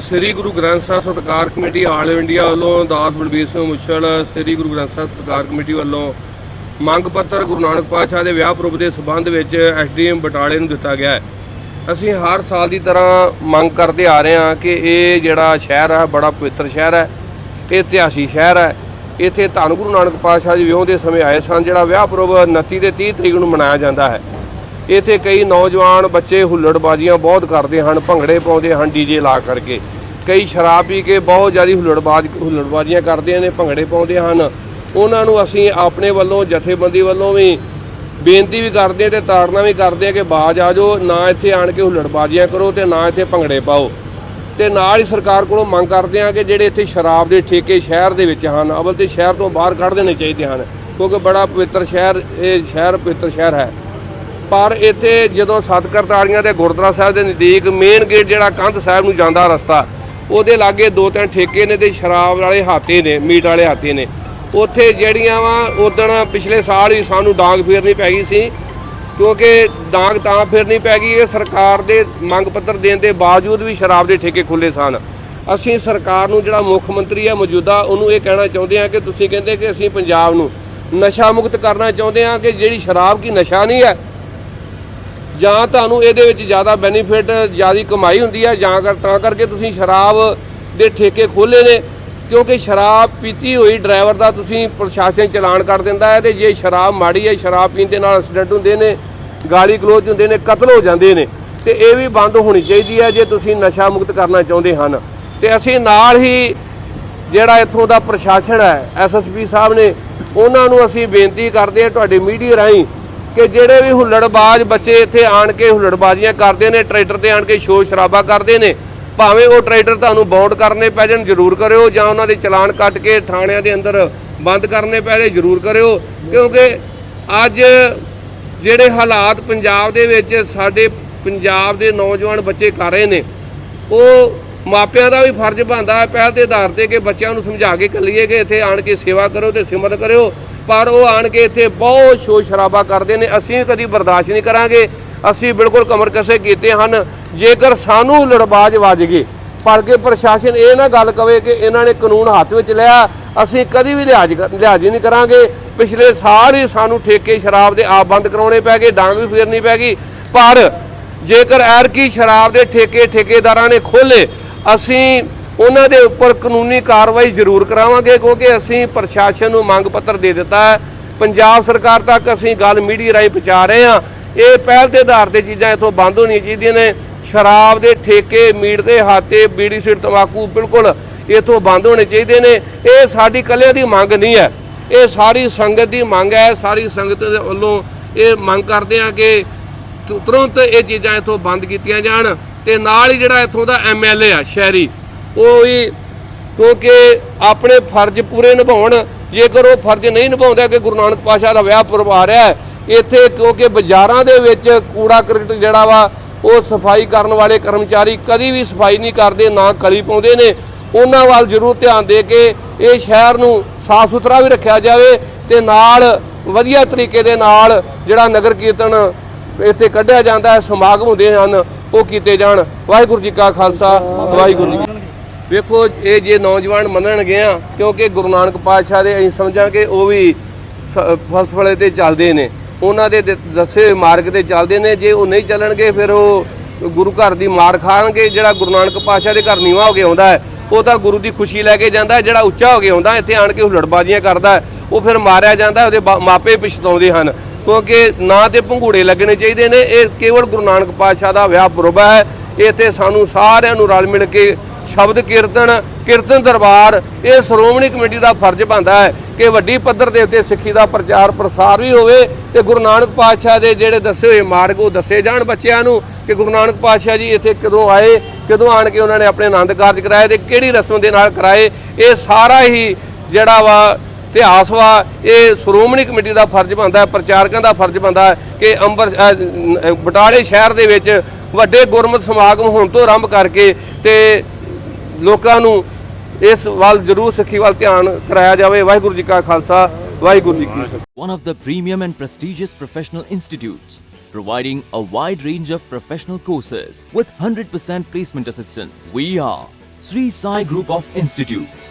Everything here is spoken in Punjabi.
ਸ੍ਰੀ ਗੁਰੂ ਗ੍ਰੰਥ ਸਾਹਿਬ ਸਤਕਾਰ ਕਮੇਟੀ ਆਲ ਇੰਡੀਆ ਵੱਲੋਂ ਦਾਸ ਬਲਬੀਰ ਸਿੰਘ ਮੁਛਲ ਸ੍ਰੀ ਗੁਰੂ ਗ੍ਰੰਥ ਸਾਹਿਬ ਸਤਕਾਰ ਕਮੇਟੀ ਵੱਲੋਂ ਮੰਗ ਪੱਤਰ ਗੁਰੂ ਨਾਨਕ ਪਾਤਸ਼ਾਹ ਦੇ ਵਿਆਹ ਪੁਰਬ ਦੇ ਸਬੰਧ ਵਿੱਚ ਐਸਡੀਐਮ ਬਟਾਲੇ ਨੂੰ ਦਿੱਤਾ ਗਿਆ ਹੈ। ਅਸੀਂ ਹਰ ਸਾਲ ਦੀ ਤਰ੍ਹਾਂ ਮੰਗ ਕਰਦੇ ਆ ਰਹੇ ਹਾਂ ਕਿ ਇਹ ਜਿਹੜਾ ਸ਼ਹਿਰ ਹੈ, ਬੜਾ ਪਵਿੱਤਰ ਸ਼ਹਿਰ ਹੈ, ਇਹ ਇਤਿਹਾਸੀ ਸ਼ਹਿਰ ਹੈ। ਇੱਥੇ ਧੰਨ ਗੁਰੂ ਨਾਨਕ ਪਾਤਸ਼ਾਹ ਜੀ ਵਿਆਹ ਦੇ ਸਮੇਂ ਆਏ ਸਨ, ਜਿਹੜਾ ਵਿਆਹ ਪੁਰਬ 29 ਤੇ 30 ਤਰੀਕ ਨੂੰ ਮਨਾਇਆ ਜਾਂਦਾ ਹੈ। ਇੱਥੇ ਕਈ ਨੌਜਵਾਨ ਬੱਚੇ ਹੁੱਲੜਬਾਜ਼ੀਆਂ ਬਹੁਤ ਕਰਦੇ ਹਨ, ਭੰਗੜੇ ਪਾਉਂਦੇ ਹਨ ਡੀਜੇ ਲਾ ਕਰਕੇ। ਕਈ ਸ਼ਰਾਬ ਪੀ ਕੇ ਬਹੁਤ ਜ਼ਿਆਦਾ ਹੁੱਲੜਬਾਜ਼, ਹੁੱਲੜਬਾਜ਼ੀਆਂ ਕਰਦੇ ਨੇ, ਭੰਗੜੇ ਪਾਉਂਦੇ ਹਨ। ਉਹਨਾਂ ਨੂੰ ਅਸੀਂ ਆਪਣੇ ਵੱਲੋਂ, ਜਥੇਬੰਦੀ ਵੱਲੋਂ ਵੀ ਬੇਨਤੀ ਵੀ ਕਰਦੇ ਹਾਂ ਤੇ ਤਾੜਨਾ ਵੀ ਕਰਦੇ ਹਾਂ ਕਿ ਬਾਜ ਆ ਜਾਓ, ਨਾ ਇੱਥੇ ਆਣ ਕੇ ਹੁੱਲੜਬਾਜ਼ੀਆਂ ਕਰੋ ਤੇ ਨਾ ਇੱਥੇ ਭੰਗੜੇ ਪਾਓ। ਤੇ ਨਾਲ ਹੀ ਸਰਕਾਰ ਕੋਲੋਂ ਮੰਗ ਕਰਦੇ ਹਾਂ ਕਿ ਜਿਹੜੇ ਇੱਥੇ ਸ਼ਰਾਬ ਦੇ ਠੇਕੇ ਸ਼ਹਿਰ ਦੇ ਵਿੱਚ ਹਨ, ਅਵਲ ਤੇ ਸ਼ਹਿਰ ਤੋਂ ਬਾਹਰ ਕੱਢ ਦੇਣੇ ਚਾਹੀਦੇ ਹਨ, ਕਿਉਂਕਿ ਬੜਾ ਪਵਿੱਤਰ ਸ਼ਹਿਰ, ਇਹ ਸ਼ਹਿਰ ਪਵਿੱਤਰ ਸ਼ਹਿਰ ਹੈ। ਪਰ ਇੱਥੇ ਜਦੋਂ ਸੱਤ ਕਰਤਾਰੀਆਂ ਦੇ ਗੁਰਦੁਆਰਾ ਸਾਹਿਬ ਦੇ ਨਜ਼ਦੀਕ ਮੇਨ ਗੇਟ ਜਿਹੜਾ ਕੰਧ ਸਾਹਿਬ ਨੂੰ ਜਾਂਦਾ ਰਸਤਾ, ਉਹਦੇ ਲਾਗੇ ਦੋ ਤਿੰਨ ਠੇਕੇ ਨੇ ਤੇ ਸ਼ਰਾਬ ਵਾਲੇ ਹਾਤੇ ਨੇ, ਮੀਟ ਵਾਲੇ ਹਾਤੇ ਨੇ। ਉੱਥੇ ਜਿਹੜੀਆਂ ਵਾ ਉਦਣ ਪਿਛਲੇ ਸਾਲ ਹੀ ਸਾਨੂੰ ਡਾਂਗ ਫੇਰਨੀ ਪੈ ਗਈ ਸੀ, ਕਿਉਂਕਿ ਡਾਂਗ ਤਾਂ ਫੇਰਨੀ ਪੈ ਗਈ, ਇਹ ਸਰਕਾਰ ਦੇ ਮੰਗ ਪੱਤਰ ਦੇਣ ਦੇ ਬਾਵਜੂਦ ਵੀ ਸ਼ਰਾਬ ਦੇ ਠੇਕੇ ਖੁੱਲੇ ਸਨ। ਅਸੀਂ ਸਰਕਾਰ ਨੂੰ ਜਿਹੜਾ ਮੁੱਖ ਮੰਤਰੀ ਹੈ ਮੌਜੂਦਾ, ਉਹਨੂੰ ਇਹ ਕਹਿਣਾ ਚਾਹੁੰਦੇ ਹਾਂ ਕਿ ਤੁਸੀਂ ਕਹਿੰਦੇ ਕਿ ਅਸੀਂ ਪੰਜਾਬ ਨੂੰ ਨਸ਼ਾ ਮੁਕਤ ਕਰਨਾ ਚਾਹੁੰਦੇ ਹਾਂ ਕਿ ਜਿਹੜੀ ਸ਼ਰਾਬ ਕੀ ਨਸ਼ਾ ਨਹੀਂ ਹੈ ਜਾਂ ਤੁਹਾਨੂੰ ਇਹਦੇ ਵਿੱਚ ਜ਼ਿਆਦਾ ਬੈਨੀਫਿਟ ਜ਼ਿਆਦਾ ਕਮਾਈ ਹੁੰਦੀ ਹੈ, ਜਾਂ ਕਰ ਤਾਂ ਕਰਕੇ ਤੁਸੀਂ ਸ਼ਰਾਬ ਦੇ ਠੇਕੇ ਖੋਲੇ ਨੇ, ਕਿਉਂਕਿ ਸ਼ਰਾਬ ਪੀਤੀ ਹੋਈ ਡਰਾਈਵਰ ਦਾ ਤੁਸੀਂ ਪ੍ਰਸ਼ਾਸਨ ਚਲਾਨ ਕਰ ਦਿੰਦਾ ਹੈ ਤੇ ਜੇ ਸ਼ਰਾਬ ਮਾੜੀ ਹੈ, ਸ਼ਰਾਬ ਪੀਣ ਦੇ ਨਾਲ ਐਕਸੀਡੈਂਟ ਹੁੰਦੇ ਨੇ, ਗਾਲੀ ਗਲੋਚ ਹੁੰਦੇ ਨੇ, ਕਤਲ ਹੋ ਜਾਂਦੇ ਨੇ, ਤੇ ਇਹ ਵੀ ਬੰਦ ਹੋਣੀ ਚਾਹੀਦੀ ਹੈ ਜੇ ਤੁਸੀਂ ਨਸ਼ਾ ਮੁਕਤ ਕਰਨਾ ਚਾਹੁੰਦੇ ਹਨ। ਤੇ ਅਸੀਂ ਨਾਲ ਹੀ ਜਿਹੜਾ ਇੱਥੋਂ ਦਾ ਪ੍ਰਸ਼ਾਸਨ ਹੈ ਐਸਐਸਪੀ ਸਾਹਿਬ ਨੇ, ਉਹਨਾਂ ਨੂੰ ਅਸੀਂ ਬੇਨਤੀ ਕਰਦੇ ਹਾਂ ਤੁਹਾਡੇ ਮੀਡੀਆ ਰਾਹੀਂ ਕਿ ਜਿਹੜੇ ਵੀ ਹੁੱਲੜਬਾਜ਼ ਬੱਚੇ ਇੱਥੇ ਆਣ ਕੇ ਹੁੱਲੜਬਾਜ਼ੀਆਂ ਕਰਦੇ ਨੇ, ਟਰੈਕਟਰ ਤੇ ਆਣ ਕੇ ਸ਼ੋਰ ਸ਼ਰਾਬਾ ਕਰਦੇ ਨੇ, ਭਾਵੇਂ ਉਹ ਟਰੈਕਟਰ ਤੁਹਾਨੂੰ ਬੌਂਡ ਕਰਨੇ ਪੈ ਜਾਣ, ਜ਼ਰੂਰ ਕਰਿਓ, ਜਾਂ ਉਹਨਾਂ ਦੇ ਚਲਾਨ ਕੱਟ ਕੇ ਥਾਣਿਆਂ ਦੇ ਅੰਦਰ ਬੰਦ ਕਰਨੇ ਪੈ ਜਾਣ, ਜ਼ਰੂਰ ਕਰਿਓ, ਕਿਉਂਕਿ ਅੱਜ ਜਿਹੜੇ ਹਾਲਾਤ ਪੰਜਾਬ ਦੇ ਵਿੱਚ ਸਾਡੇ ਪੰਜਾਬ ਦੇ ਨੌਜਵਾਨ ਬੱਚੇ ਕਰ ਰਹੇ ਨੇ, ਉਹ ਮਾਪਿਆਂ ਦਾ ਵੀ ਫਰਜ਼ ਬਣਦਾ ਹੈ, ਪਹਿਲ ਦੇ ਆਧਾਰ ਤੇ ਕਿ ਬੱਚਿਆਂ ਨੂੰ ਸਮਝਾ ਕੇ ਕੱਲੀਏ ਕਿ ਇੱਥੇ ਆਣ ਕੇ ਸੇਵਾ ਕਰੋ ਤੇ ਸਿਮਰਨ ਕਰਿਓ ਪਰ ਉਹ ਆਣ ਕੇ ਇੱਥੇ ਬਹੁਤ ਸ਼ੋਰ ਸ਼ਰਾਬਾ ਕਰਦੇ ਨੇ। ਅਸੀਂ ਕਦੀ ਬਰਦਾਸ਼ਤ ਨਹੀਂ ਕਰਾਂਗੇ। ਅਸੀਂ ਬਿਲਕੁਲ ਕਮਰ ਕਸੇ ਕੀਤੇ ਹਨ। ਜੇਕਰ ਸਾਨੂੰ ਲੜਬਾਜ ਵੱਜ ਗਏ, ਪਰ ਕਿ ਪ੍ਰਸ਼ਾਸਨ ਇਹ ਨਾ ਗੱਲ ਕਵੇ ਕਿ ਇਹਨਾਂ ਨੇ ਕਾਨੂੰਨ ਹੱਥ ਵਿੱਚ ਲਿਆ, ਅਸੀਂ ਕਦੀ ਵੀ ਲਿਹਾਜ਼ ਕਰ- ਲਿਹਾਜ਼ ਨਹੀਂ ਕਰਾਂਗੇ। ਪਿਛਲੇ ਸਾਲ ਹੀ ਸਾਨੂੰ ਠੇਕੇ ਸ਼ਰਾਬ ਦੇ ਆਪ ਬੰਦ ਕਰਾਉਣੇ ਪੈ ਗਏ, ਡਾਂਗ ਵੀ ਫੇਰਨੀ ਪੈ ਗਈ। ਪਰ ਜੇਕਰ ਐਰਕੀ ਸ਼ਰਾਬ ਦੇ ਠੇਕੇ ਠੇਕੇਦਾਰਾਂ ਨੇ ਖੋਲੇ ਅਸੀਂ ਉਹਨਾਂ ਦੇ ਉੱਪਰ ਕਾਨੂੰਨੀ ਕਾਰਵਾਈ ਜ਼ਰੂਰ ਕਰਾਵਾਂਗੇ, ਕਿਉਂਕਿ ਅਸੀਂ ਪ੍ਰਸ਼ਾਸਨ ਨੂੰ ਮੰਗ ਪੱਤਰ ਦੇ ਦਿੱਤਾ ਹੈ। ਪੰਜਾਬ ਸਰਕਾਰ ਤੱਕ ਅਸੀਂ ਗੱਲ ਮੀਡੀਆ ਰਾਹੀਂ ਪਹੁੰਚਾ ਰਹੇ ਹਾਂ। ਇਹ ਪਹਿਲ ਦੇ ਆਧਾਰ ਤੇ ਚੀਜ਼ਾਂ ਇੱਥੋਂ ਬੰਦ ਹੋਣੀਆਂ ਚਾਹੀਦੀਆਂ ਨੇ। ਸ਼ਰਾਬ ਦੇ ਠੇਕੇ, ਮੀਟ ਦੇ ਹਾਤੇ, ਬੀੜੀ, ਸਿਰ, ਤੰਬਾਕੂ ਬਿਲਕੁਲ ਇੱਥੋਂ ਬੰਦ ਹੋਣੇ ਚਾਹੀਦੇ ਨੇ। ਇਹ ਸਾਡੀ ਇਕੱਲਿਆਂ ਦੀ ਮੰਗ ਨਹੀਂ ਹੈ। ਇਹ ਸਾਰੀ ਸੰਗਤ ਦੀ ਮੰਗ ਹੈ। ਸਾਰੀ ਸੰਗਤ ਦੇ ਵੱਲੋਂ ਇਹ ਮੰਗ ਕਰਦੇ ਆ ਕਿ ਤੁਰੰਤ ਇਹ ਚੀਜ਼ਾਂ ਇੱਥੋਂ ਬੰਦ ਕੀਤੀਆਂ ਜਾਣ ਤੇ ਨਾਲ ਹੀ ਜਿਹੜਾ ਇੱਥੋਂ ਦਾ ਐਮਐਲਏ ਆ, ਸ਼ਹਿਰੀ ਉਹ ਵੀ ਕਿਉਂਕਿ ਆਪਣੇ ਫਰਜ਼ ਪੂਰੇ ਨਿਭਾਉਣ। ਜੇਕਰ ਉਹ ਫਰਜ਼ ਨਹੀਂ ਨਿਭਾਉਂਦਾ ਕਿ ਗੁਰੂ ਨਾਨਕ ਪਾਸ਼ਾ ਦਾ ਵਿਆਹ ਪੁਰਬ ਰਿਹਾ ਇੱਥੇ ਕਿਉਂਕਿ ਬਾਜ਼ਾਰਾਂ ਦੇ ਵਿੱਚ ਕੂੜਾ ਕਰਕਟ ਜਿਹੜਾ ਵਾ, ਉਹ ਸਫ਼ਾਈ ਕਰਨ ਵਾਲੇ ਕਰਮਚਾਰੀ ਕਦੀ ਵੀ ਸਫ਼ਾਈ ਨਹੀਂ ਕਰਦੇ, ਨਾ ਕਲੀ ਪਾਉਂਦੇ ਨੇ। ਉਹਨਾਂ ਵੱਲ ਜ਼ਰੂਰ ਧਿਆਨ ਦੇ ਕੇ ਇਹ ਸ਼ਹਿਰ ਨੂੰ ਸਾਫ਼ ਸੁਥਰਾ ਵੀ ਰੱਖਿਆ ਜਾਵੇ ਤੇ ਨਾਲ ਵਧੀਆ ਤਰੀਕੇ ਦੇ ਨਾਲ ਜਿਹੜਾ ਨਗਰ ਕੀਰਤਨ ਇੱਥੇ ਕੱਢਿਆ ਜਾਂਦਾ ਹੈ, ਸਮਾਗਮ ਹੁੰਦੇ ਹਨ, ਉਹ ਕੀਤੇ ਜਾਣ। ਵਾਹਿਗੁਰੂ ਜੀ ਕਾ ਖਾਲਸਾ, ਵਾਹਿਗੁਰੂ ਜੀ ਵੇਖੋ, ਇਹ ਜੇ ਨੌਜਵਾਨ ਮੰਨਣਗੇ ਆ, ਕਿਉਂਕਿ ਗੁਰੂ ਨਾਨਕ ਪਾਤਸ਼ਾਹ ਦੇ ਅਸੀਂ ਸਮਝਾਂਗੇ ਉਹ ਵੀ ਸ- ਫਲਸਫਲੇ ਤੇ ਚੱਲਦੇ ਨੇ। ਉਹਨਾਂ ਦੇ ਦੱਸੇ ਮਾਰਗ ਤੇ ਚੱਲਦੇ ਨੇ। ਜੇ ਉਹ ਨਹੀਂ ਚੱਲਣਗੇ, ਫਿਰ ਉਹ ਗੁਰੂ ਘਰ ਦੀ ਮਾਰ ਖਾਣਗੇ। ਜਿਹੜਾ ਗੁਰੂ ਨਾਨਕ ਪਾਤਸ਼ਾਹ ਦੇ ਘਰ ਨੀਵਾ ਹੋ ਕੇ ਆਉਂਦਾ ਹੈ, ਉਹ ਤਾਂ ਗੁਰੂ ਦੀ ਖੁਸ਼ੀ ਲੈ ਕੇ ਜਾਂਦਾ ਜਿਹੜਾ ਉੱਚਾ ਹੋ ਕੇ ਆਉਂਦਾ ਇੱਥੇ ਆਣ ਕੇ ਹੁਲੜਬਾਜ਼ੀਆਂ ਕਰਦਾ ਉਹ ਫਿਰ ਮਾਰਿਆ ਜਾਂਦਾ ਉਹਦੇ ਬਾ- ਮਾਪੇ ਪਛਤਾਉਂਦੇ ਹਨ। ਕਿਉਂਕਿ ਨਾ ਤੇ ਭੰਗੂੜੇ ਲੱਗਣੇ ਚਾਹੀਦੇ ਨੇ। ਇਹ ਕੇਵਲ ਗੁਰੂ ਨਾਨਕ ਪਾਤਸ਼ਾਹ ਦਾ ਵਿਆਹ ਪੁਰਬ ਹੈ। ਇੱਥੇ ਸਾਨੂੰ ਸਾਰਿਆਂ ਨੂੰ ਰਲ ਮਿਲ ਕੇ ਸ਼ਬਦ ਕੀਰਤਨ ਕੀਰਤਨ ਦਰਬਾਰ, ਇਹ ਸ਼੍ਰੋਮਣੀ ਕਮੇਟੀ ਦਾ ਫਰਜ਼ ਬਣਦਾ ਹੈ ਕਿ ਵੱਡੀ ਪੱਧਰ ਦੇ ਉੱਤੇ ਸਿੱਖੀ ਦਾ ਪ੍ਰਚਾਰ ਪ੍ਰਸਾਰ ਵੀ ਹੋਵੇ ਤੇ ਗੁਰੂ ਨਾਨਕ ਪਾਤਸ਼ਾਹ ਦੇ ਜਿਹੜੇ ਦੱਸੇ ਹੋਏ ਮਾਰਗ ਉਹ ਦੱਸੇ ਜਾਣ ਬੱਚਿਆਂ ਨੂੰ ਕਿ ਗੁਰੂ ਨਾਨਕ ਪਾਤਸ਼ਾਹ ਜੀ ਇੱਥੇ ਕਦੋਂ ਆਏ, ਕਦੋਂ ਆਣ ਕੇ ਉਹਨਾਂ ਨੇ ਆਪਣੇ ਆਨੰਦ ਕਾਰਜ ਕਰਾਏ ਤੇ ਕਿਹੜੀ ਰਸਮ ਦੇ ਨਾਲ ਕਰਾਏ, ਇਹ ਸਾਰਾ ਹੀ ਜਿਹੜਾ ਵਾ ਇਤਿਹਾਸ ਵਾ, ਇਹ ਸ਼੍ਰੋਮਣੀ ਕਮੇਟੀ ਦਾ ਫਰਜ਼ ਬਣਦਾ ਹੈ, ਪ੍ਰਚਾਰਕਾਂ ਦਾ ਫਰਜ਼ ਬਣਦਾ ਹੈ ਕਿ ਅੰਬਰ ਬਟਾਲੇ ਸ਼ਹਿਰ ਦੇ ਵਿੱਚ ਵੱਡੇ ਗੁਰਮਤਿ ਸਮਾਗਮ ਹੋਣ ਤੋਂ ਆਰੰਭ ਕਰਕੇ ਤੇ ਲੋਕਾਂ ਨੂੰ ਇਸ ਵੱਲ ਜ਼ਰੂਰ ਸਿੱਖੀ ਵੱਲ ਧਿਆਨ ਕਰਾਇਆ ਜਾਵੇ ਵਾਹਿਗੁਰੂ ਜੀ ਕਾ ਖਾਲਸਾ ਵਾਹਿਗੁਰੂ ਜੀ ਕੀ ਫਤਿਹ one of the premium and prestigious professional institutes, providing a wide range of professional courses with 100% placement assistance. We are Sri Sai Group of Institutes.